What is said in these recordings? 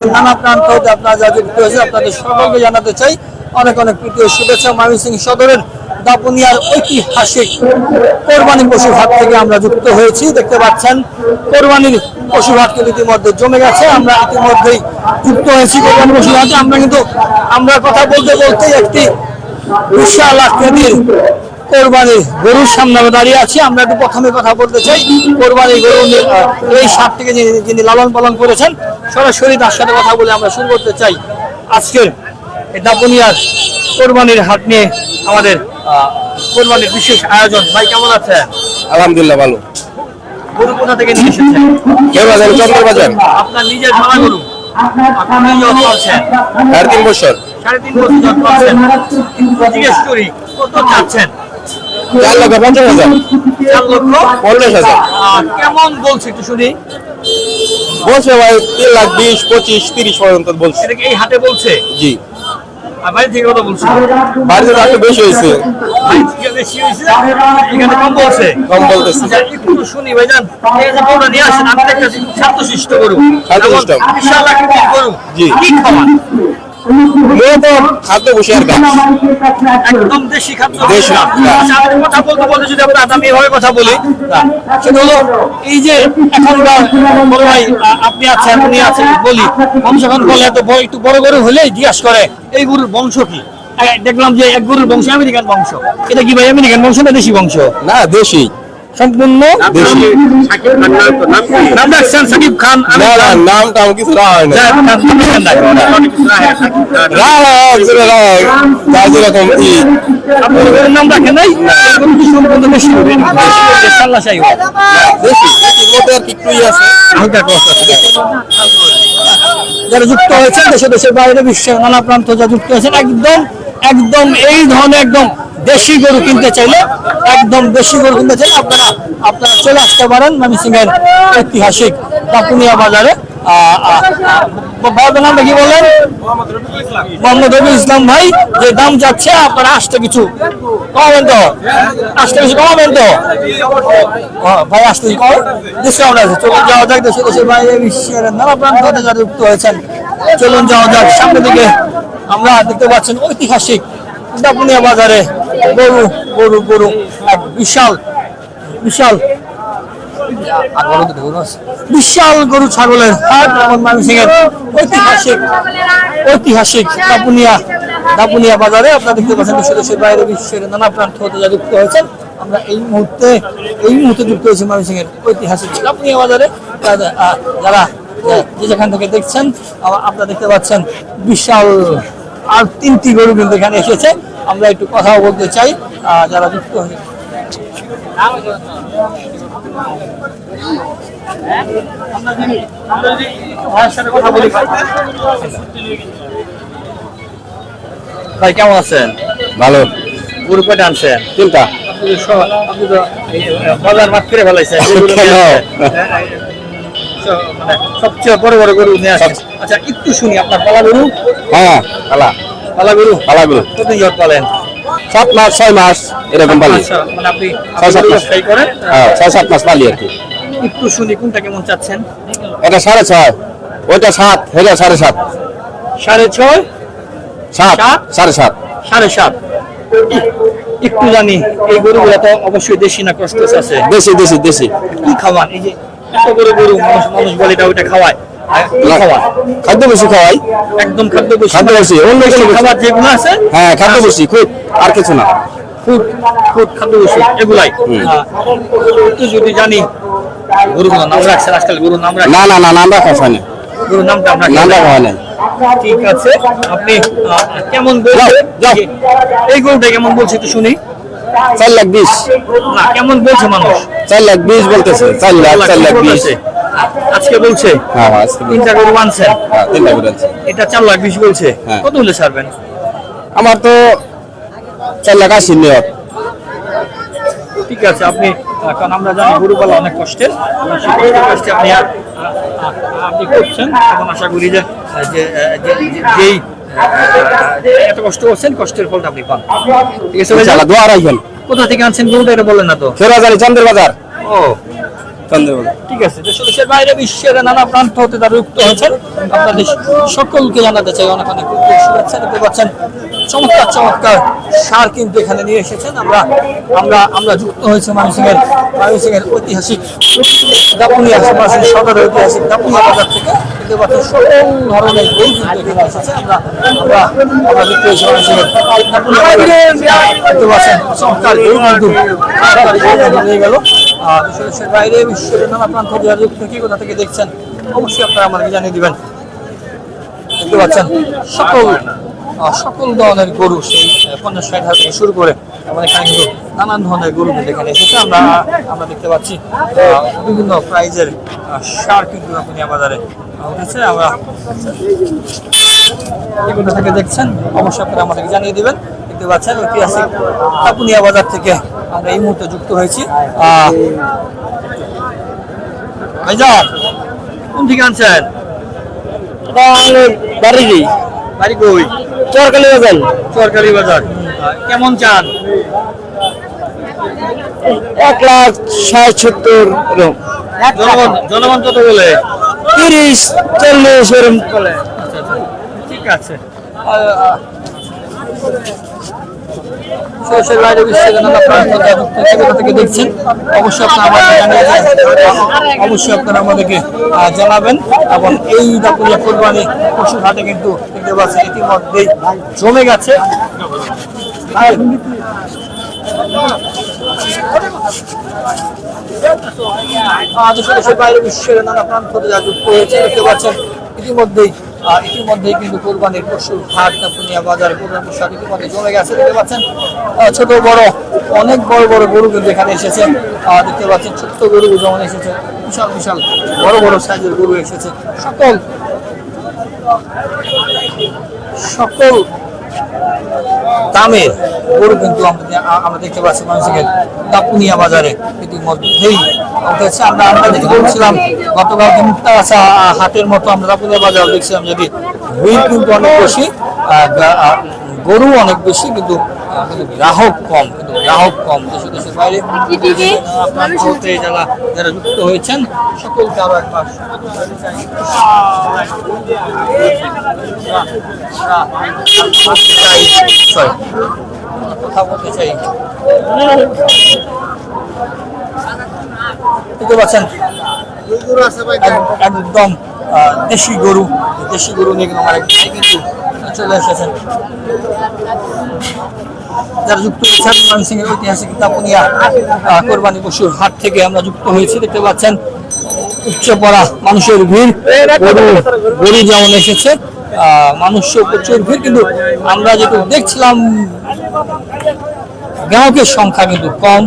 নানা আপনারা যা যুক্ত হয়েছে আপনাদের সকলকে জানাতে চাই। অনেক অনেক শুভেচ্ছা। সদরের দাপুনিয়ার ঐতিহাসিক কোরবানি থেকে আমরা যুক্ত হয়েছি। দেখতে পাচ্ছেন, কোরবানির পশু হাট কিন্তু ইতিমধ্যে জমে গেছে। আমরা ইতিমধ্যেই যুক্ত হয়েছি কোরবানি পশু হাটে আমরা কিন্তু, আমরা কথা বলতে বলতে একটি বিশাল আকৃতির কোরবানির গরুর সামনে আমরা দাঁড়িয়ে আছি। আমরা একটু প্রথমে কথা বলতে চাই কোরবানির গরু এই সাপটিকে যিনি লালন পালন করেছেন সরাসরি তার সাথে কথা বলে আমরা শুরু করতে চাই। আজকের দাপুনিয়ার কোরবানির হাট নিয়ে আমাদের কোরবানির বিশেষ আয়োজন। ভাই কেমন আছেন আলহামদুলিল্লাহ ভালো। গরু কোথা থেকে নিয়ে এসেছেন? আপনার নিজের মালা গরু? আপনি সাড়ে তিন বছর। সাড়ে তিন বছর যত্ন আছেন জিজ্ঞেস করি কত চাচ্ছেন? চার লক্ষ পঞ্চাশ হাজার। চার লক্ষ? পঞ্চাশ হাজার। কেমন বলছে একটু শুনি। বলছে ভাই তিন লাখ বিশ পঁচিশ তিরিশ পর্যন্ত বলছে। এটা কি এই হাটে বলছে? জি। বাড়ি থেকে কত বলছে? বাড়িতে তো একটু বেশি হয়েছে। এখানে কম বলছে? কম বলতেছে। আচ্ছা, একটু শুনি ভাইজান। এই যে নিয়ে আসেন আমি একটা শান্তশিষ্ট গরু। শান্তশিষ্ট। বিশাল আকৃতির গরু। জি। কি খাওয়ান মূলত খাদ্য বসে গাছ। একদম দেশি খাদ্য। দেশি, আমি কথা বলতে বলতে যদি আমরা আমি এভাবে কথা বলি সেটা হলো এই যে এখনকার বড় ভাই আপনি আছেন উনি আছেন বলি। মানুষ এখন বলে এত বড় একটু বড় গরু হলে জিজ্ঞাসা করে এই গরুর বংশ কি? দেখলাম যে এক গরুর বংশ আমেরিকান বংশ। এটা কি ভাই আমেরিকান বংশ না দেশি বংশ? না দেশি। সম্পূর্ণ দেশি নাম রাখছেন সাকিব খান না না নাম টাম কিছু রাখা হয় না যাই হোক, নাম রাখেন না। রাখা হয়, কিছু রাখা হয়। যা যেরকম ই নাম রাখেন নাই সম্পূর্ণ দেশি সাল্লাশাই দেশি মধ্যে আর একটু ই আছে। হালকা ক্রস আছে যারা যুক্ত হয়েছেন দেশে দেশের বাইরে বিশ্বের নানা প্রান্ত যারা যুক্ত হয়েছেন একদম একদম এই ধরনের একদম দেশি গরু কিনতে চাইলে, একদম দেশি গরু কিনতে চাইলে আপনারা আপনারা চলে আসতে পারেন ময়মনসিংহের ঐতিহাসিক দাপুনিয়া বাজারে। কি ভাই, যে দাম যাচ্ছে, আপনারা আসতে কিছু আসতে কিছু ভাই চলুন যাওয়া যাক যুক্ত হয়েছেন, চলুন যাওয়া যাক, সামনের দিকে আমরা দেখতে পাচ্ছেন ঐতিহাসিক বাজারে। গরু গরু গরু। এক বিশাল বিশাল? বিশাল গরু ছাগলের হাট ময়মনসিংহের ঐতিহাসিক ঐতিহাসিক দাপুনিয়া দাপুনিয়া বাজারে আপনারা দেখতে পাচ্ছেন দেশে দেশের বাইরে বিশ্বের নানা প্রান্ত হতে যারা যুক্ত হয়েছেন। আমরা এই মুহূর্তে এই মুহূর্তে যুক্ত হয়েছি ময়মনসিংহের ঐতিহাসিক দাপুনিয়া বাজারে। যারা- যে যেখান থেকে দেখছেন আপনারা দেখতে পাচ্ছেন বিশাল আর তিনটি গরু কিন্তু এখানে এসেছে। আমরা একটু কথা বলতে চাই যারা যুক্ত বলি ভাই। কেমন আছেন? ভালো। গরু কয়টা আনছেন? তিনটা। বাজার মাঠ করে ফেলাইছেন কেন? আসছেন। সব- মানে সবচেয়ে বড় বড় গরু নিয়ে আচ্ছা একটু শুনি আপনার পালা গরু? হ্যাঁ পালা। গরু কালাগুলো কতদিন জট পালেন? সাত মাস ছয় মাস এরকম পালি মানে ছয় সাত মাস। হ্যাঁ ছয় সাত মাস পালি আর কি। একটু শুনি কোনটা কেমন চাচ্ছেন? এটা সাড়ে ছয়। ওইটা সাত এটা সাড়ে সাত। সাড়ে ছয়? সাত? সাড়ে সাত। সাড়ে সাত। একটু জানি এই গরুগুলো তো অবশ্যই দেশি না কষ্ট আছে? দেশি দেশি দেশি। কি খাওয়ান? এই যে এত বড় গরু মানুষ মানুষ বলে এটা ওইটা খাওয়ায়। খাদ্য খাওয়াই একদম খাদ্য বসি খাদ্য বেশি অন্য কোনো খাবার যেগুলো আছে? হ্যাঁ খাদ্য বেশি খুব আর কিছু না। ফুড ফুড খাদ্য বসি এগুলাই একটু যদি জানি গরুগুলো নাম রাখছেন? আজকাল গরুর নাম রাখছেন না না না নাম রাখা হয় না গরুর নামটা আমরা নাম রাখা হয় না ঠিক আছে আপনি কেমন বলছে যাও। এই গরুটা কেমন বলছে একটু শুনি। চার লাখ বিশ। না কেমন বলছে মানুষ? চার লাখ বিশ বলতেছে চার লাখ চার লাখ বিশ। আজকে বলছে? হ্যাঁ হ্যাঁ আজকে তিনটা গরু আনছেন হ্যাঁ তিনটা করে আছে এটা চার লাখ বিশ বলছে। হ্যাঁ। কত হলে ছাড়বেন? আমার তো চার লাখ আশি নিয়ত। ঠিক আছে আপনি কারণ আমরা জানি গরু পালা অনেক কষ্টের। কাজটি আপনি আহ, আপনি করছেন। এবং আশা করি যে যেই এত কষ্ট করছেন কষ্টের ফলটা আপনি পান। ঠিক আছে ভাই দোয়া রাখবেন। কোথা থেকে আনছেন গরুটা এটা বলেন না তো। খেরাজারি চন্দ্র বাজার ও। চন্দ্রবাবু ঠিক আছে, দেশ দেশের বাইরে বিশ্বের নানা প্রান্ত হতে তারা যুক্ত হয়েছেন। আপনাদের সকলকে জানাতে চাই অনেক অনেক শুভেচ্ছা, দেখতে পাচ্ছেন, চমৎকার চমৎকার সার কিন্তু এখানে নিয়ে এসেছেন। আমরা আমরা আমরা যুক্ত হয়েছে ময়মনসিংহের ময়মনসিংহের ঐতিহাসিক দাপুনিয়া সমাজের সদরের ঐতিহাসিক দাপুনিয়া বাজার থেকে। দেখতে পাচ্ছেন, সকল ধরনের বই কিন্তু এখানে এসেছে। আমরা আমরা আমরা যুক্ত হয়েছি ময়মনসিংহের দাপুনিয়া। দেখতে পাচ্ছেন, চমৎকার বই কিন্তু নিয়ে গেল। দেশের বাইরে বিশ্বের নানা প্রান্ত থেকে যারা যুক্ত কি কোথা থেকে দেখছেন, অবশ্যই আপনারা আমাদেরকে জানিয়ে দিবেন। দেখতে পাচ্ছেন, সকল সকল ধরনের গরু সেই পঞ্চাশ ষাট হাজার থেকে শুরু করে আমাদের কিন্তু নানান ধরনের গরু কিন্তু এখানে এসেছে। আমরা আমরা দেখতে পাচ্ছি বিভিন্ন প্রাইজের সার কিন্তু আপনি বাজারে উঠেছে। আমরা কোথা থেকে দেখছেন, অবশ্যই আপনারা আমাদেরকে জানিয়ে দিবেন। দেখতে পাচ্ছেন ঐতিহাসিক কাপুনিয়া বাজার থেকে আমরা এই মুহূর্তে যুক্ত হয়েছি। ভাইজান কোন থেকে আনছেন? বাড়ি বাড়ি কই? চরকালি বাজার। সরকারি বাজার। কেমন চান? এক লাখ ষাট সত্তর জনগণ জনগণ কত বলে? তিরিশ চল্লিশ এরকম বলে। ঠিক আছে। সরাসরি বাইরে বিশ্বের থেকে দেখছেন। অবশ্যই অবশ্যই আপনারা আমাদেরকে জানাবেন এবং এই দাপুরিয়া কোরবানি পশু হাটে কিন্তু ইতিমধ্যেই জমে গেছে। বাইরে বিশ্বের ইতিমধ্যেই ইতিমধ্যেই কিন্তু কোরবানির পশু হাট দাপুনিয়া বাজার কোরবানি পশু হাট ইতিমধ্যে জমে গেছে, দেখতে পাচ্ছেন। ছোট, বড়, অনেক বড় বড় গরু কিন্তু এখানে এসেছে। দেখতে পাচ্ছেন, ছোট্ট গরু যেমন এসেছে, বিশাল বিশাল বড় বড় সাইজের গরু এসেছে। সকল সকল দামের গরু কিন্তু আমরা আমরা দেখতে পাচ্ছি মানুষের দাপুনিয়া বাজারে ইতিমধ্যেই উঠেছে আমরা আমরা যেটি বলছিলাম গতকালকে মুক্তাগাছা আ, হাটের মতো আমরা বাজার দেখছিলাম যদি ভিড় কিন্তু অনেক বেশি গরু অনেক বেশি কিন্তু গ্রাহক কম কিন্তু গ্রাহক কম। দেশে দেশের বাইরে আপনার যারা যারা যুক্ত হয়েছেন সকলকে Sorry. কথা বলতে চাই। দেখতে পাচ্ছেন? একদম দেশি গরু। দেশি গরু নিয়ে কিন্তু আমার এক কিন্তু চলে এসেছেন। যারা যুক্ত হয়েছেন ময়মনসিংহের ঐতিহাসিক দাপুনিয়া আহ, কোরবানি পশুর হাট থেকে আমরা যুক্ত হয়েছি। দেখতে পাচ্ছেন উচ্চ পড়া মানুষের ভিড় গরু যেমন এসেছে আহ, মানুষও প্রচুর ভিড়। কিন্তু আমরা যেটু দেখছিলাম গ্রাহকের সংখ্যা কিন্তু কম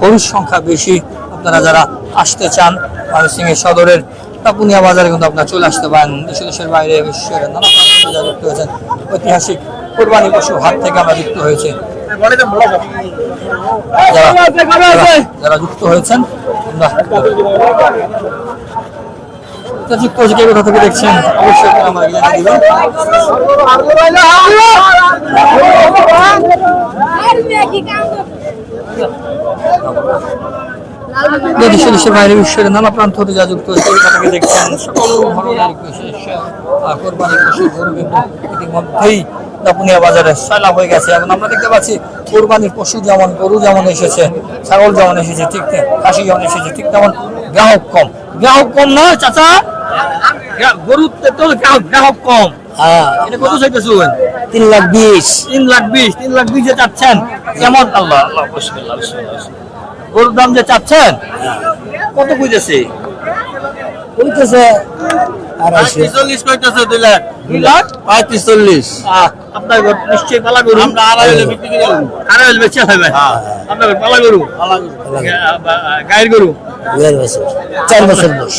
গরুর সংখ্যা বেশি। আপনারা যারা আসতে চান ময়মনসিংহের সদরের তাপুনিয়া বাজারে কিন্তু আপনারা চলে আসতে পারেন। দেশে দেশের বাইরে বিশ্বের নানা যুক্ত হয়েছেন, ঐতিহাসিক কোরবানি পশু হাট থেকে আমরা যুক্ত হয়েছে। যারা যুক্ত হয়েছেন থেকে দেখছেন? অবশ্যই দেশে দেশের বাইরে বিশ্বের নানা প্রান্ত হতে যা যুক্ত দেখছেন সকল ধরনের বিশেষ কোরবানির পশু গরু ইতিমধ্যেই দাপুনিয়া বাজারে সয়লাভ হয়ে গেছে। এবং আমরা দেখতে পাচ্ছি কোরবানির পশু যেমন গরু যেমন এসেছে ছাগল যেমন এসেছে ঠিক খাসি যেমন এসেছে ঠিক তেমন গ্রাহক কম। গ্রাহক কম না চাচা? গ্রা- গরুতে তো গ্রাহক কম। হ্যাঁ। এটা কত চাইতেছেন? তিন লাখ বিশ। তিন লাখ বিশ তিন লাখ বিশ যে চাচ্ছেন। কেমন? আল্লাহ আল্লাহ। গরুর দাম যে চাচ্ছেন? কত বুঝেছে বলতেছে চল্লিশ কইতেছে দুই লাখ। দুই লাখ? পঁয়ত্রিশ চল্লিশ। আপনার ঘর নিশ্চয়ই পালা গরু। আমরা আড়াই হলে বিক্রি করে আড়াই হলে বেচে হবে। হ্যাঁ। আপনার ঘর পালা গরু? গায়ের গরু দেড় বছর। চার বছর বয়স।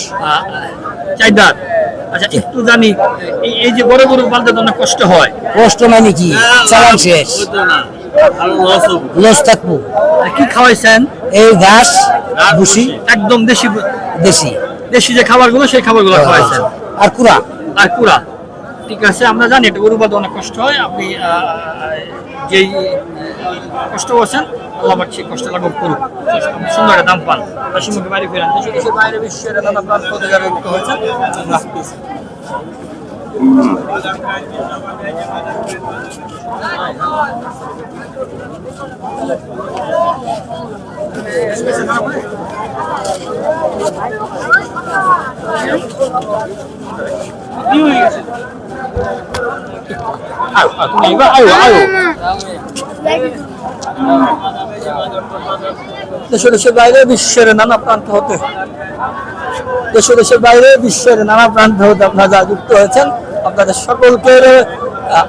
চার দাঁত। আচ্ছা একটু জানি এই- যে বড় গরু পালতে তো অনেক কষ্ট হয়। কষ্ট মানে কি? চালান শেষ। হইতো না। আরও লস থাকব। কি খাওয়াইছেন? এই ঘাস ভুসি একদম দেশি দেশি। দেশি যে খাবারগুলো সেই খাবারগুলো খাওয়াইছেন। আর কুড়া। আর কুড়া। ঠিক আছে আমরা জানি এটা গরু পালতে অনেক কষ্ট হয়। আপনি যেই কষ্ট করছেন আল্লাহ পাক সেই কষ্ট লাঘব করুক। সুন্দর একটা দাম পান। হাসি মুখে বাড়ি ফেরান দেশে দেশের বাইরে বিশ্বের নানা প্রান্ত থেকে যারা যুক্ত হয়েছেন আল্লাহ হাফিজ। আয়ো, আয়ো, তুমি এবার আয়ো, আয়ো। দেশ দেশের বাইরে বিশ্বের নানা প্রান্ত হতে আপনারা যা যুক্ত হয়েছেন, আপনাদের সকলকে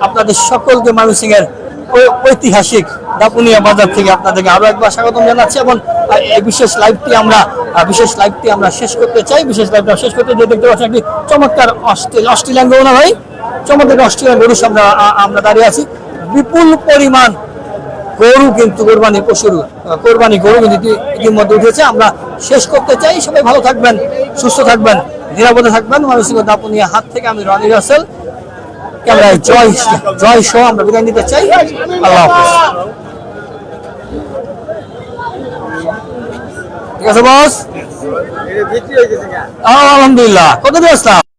আপনাদের সকলকে ময়মনসিং এর ঐতিহাসিক দাপুনিয়া বাজার থেকে আপনাদেরকে আরও একবার স্বাগতম জানাচ্ছি এবং এই বিশেষ লাইভটি আমরা বিশেষ লাইভটি আমরা শেষ করতে চাই। বিশেষ লাইভটা শেষ করতে যে দেখতে পাচ্ছেন একটি চমৎকার অস্ট্রেল অস্ট্রেলিয়ান গরু ভাই? চমৎকার অস্ট্রেলিয়ান গরু আমরা দাঁড়িয়ে আছি। বিপুল পরিমাণ গরু কিন্তু কোরবানি পশুর কোরবানি গরু কিন্তু ইতিমধ্যে উঠেছে। আমরা শেষ করতে চাই। সবাই ভালো থাকবেন সুস্থ থাকবেন নিরাপদে থাকবেন। মানসিক দাপুনিয়া হাত থেকে আমি রনি রাসেল। ক্যামেরায় জয় জয় সহ আমরা বিদায় নিতে চাই। আল্লাহ হাফেজ। ঠিক আছে বস? আলহামদুলিল্লাহ। কত দিয়ে আসলাম?